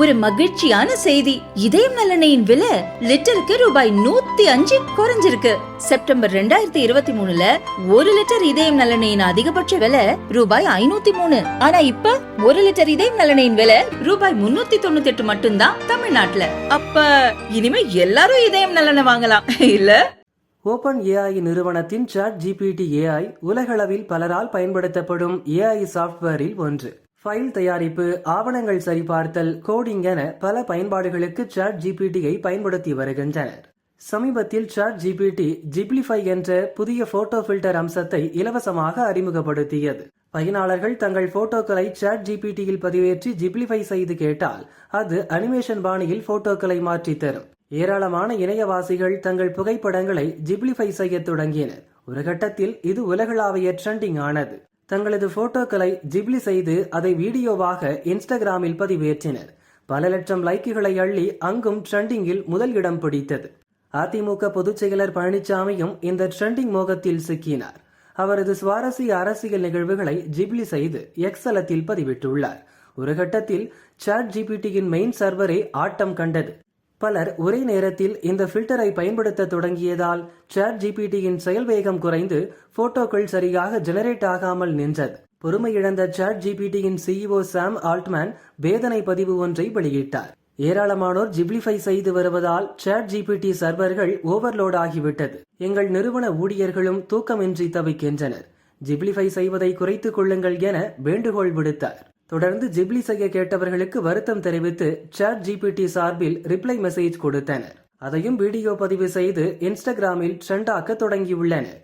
ஒரு மகிழ்ச்சியான செய்தி. இதயம் நல்லெண்ணெயின் விலை லிட்டருக்கு ரூபாய் நூத்தி அஞ்சு குறைஞ்சிருக்கு. செப்டம்பர் ரெண்டாயிரத்தி இருபத்தி மூணுல ஒரு லிட்டர் இதயம் நலனையின் அதிகபட்ச விலை ரூபாய் ஐநூத்தி மூணு. ஆனா இப்ப ஒரு லிட்டர் இதயம் நலனையின் விலை ரூபாய் முன்னூத்தி தொண்ணூத்தி எட்டு மட்டும்தான் தமிழ்நாட்டுல. அப்ப இனிமே எல்லாரும் இதயம் நலனை வாங்கலாம். இல்ல? ஓபன் ஏஐ நிறுவனத்தின் சாட் ஜிபிடி ஏஐ உலகளவில் பலரால் பயன்படுத்தப்படும் ஏஐ சாஃப்ட்வேரில் ஒன்று. ஃபைல் தயாரிப்பு ஆவணங்கள் சரிபார்த்தல் கோடிங் என பல பயன்பாடுகளுக்கு சாட் ஜிபிடியை பயன்படுத்தி வருகின்றனர். சமீபத்தில் சாட் ஜிபிடி ஜிப்ளிஃபை என்ற புதிய போட்டோ ஃபில்டர் அம்சத்தை இலவசமாக அறிமுகப்படுத்தியது. பயனாளர்கள் தங்கள் போட்டோக்களை சாட் ஜிபிடியில் பதிவேற்றி ஜிப்ளிஃபை செய்து கேட்டால் அது அனிமேஷன் பாணியில் போட்டோக்களை மாற்றித் தரும் ஏராளமான இணையவாசிகள் தங்கள் புகைப்படங்களை ஜிப்ளிஃபை செய்யத் தொடங்கினர். ஒரு கட்டத்தில் இது உலகளாவிய ட்ரெண்டிங் ஆனது. தங்களது போட்டோக்களை ஜிப்ளி செய்து அதை வீடியோவாக இன்ஸ்டாகிராமில் பதிவேற்றினர். பல லட்சம் லைக்குகளை அள்ளி அங்கும் ட்ரெண்டிங்கில் முதல் இடம் பிடித்தது. அதிமுக பொதுச் செயலர் பழனிசாமியும் இந்த ட்ரெண்டிங் மோகத்தில் சிக்கினார். அவரது சுவாரஸ்ய அரசியல் நிகழ்வுகளை ஜிப்லி செய்து எக்ஸலத்தில் பதிவிட்டுள்ளார். ஒரு கட்டத்தில் சாட் ஜிபிடியின் மெயின் சர்வரே ஆட்டம் கண்டது. பலர் ஒரே நேரத்தில் இந்த ஃபில்டரை பயன்படுத்த தொடங்கியதால் சேட் ஜிபிடியின் செயல் வேகம் குறைந்து போட்டோக்கள் சரியாக ஜெனரேட் ஆகாமல் நின்றது. பொறுமை இழந்த சாட் ஜிபிடியின் சிஇஓ சாம் ஆல்ட்மேன் வேதனை பதிவு ஒன்றை வெளியிட்டார். ஏராளமானோர் ஜிப்ளிஃபை செய்து வருவதால் சேட் ஜிபிடி சர்வர்கள் ஓவர்லோட் ஆகிவிட்டது எங்கள் நிறுவன ஊழியர்களும் தூக்கமின்றி தவிக்கின்றனர். ஜிப்ளிஃபை செய்வதை குறைத்துக் கொள்ளுங்கள் என வேண்டுகோள் விடுத்தார். தொடர்ந்து ஜிப்ளி செய்ய கேட்டவர்களுக்கு வருத்தம் தெரிவித்து சாட் ஜிபிடி சார்பில் ரிப்ளை மெசேஜ் கொடுத்தனர். அதையும் வீடியோ பதிவு செய்து இன்ஸ்டாகிராமில் ட்ரெண்டாக்க தொடங்கியுள்ளனர்.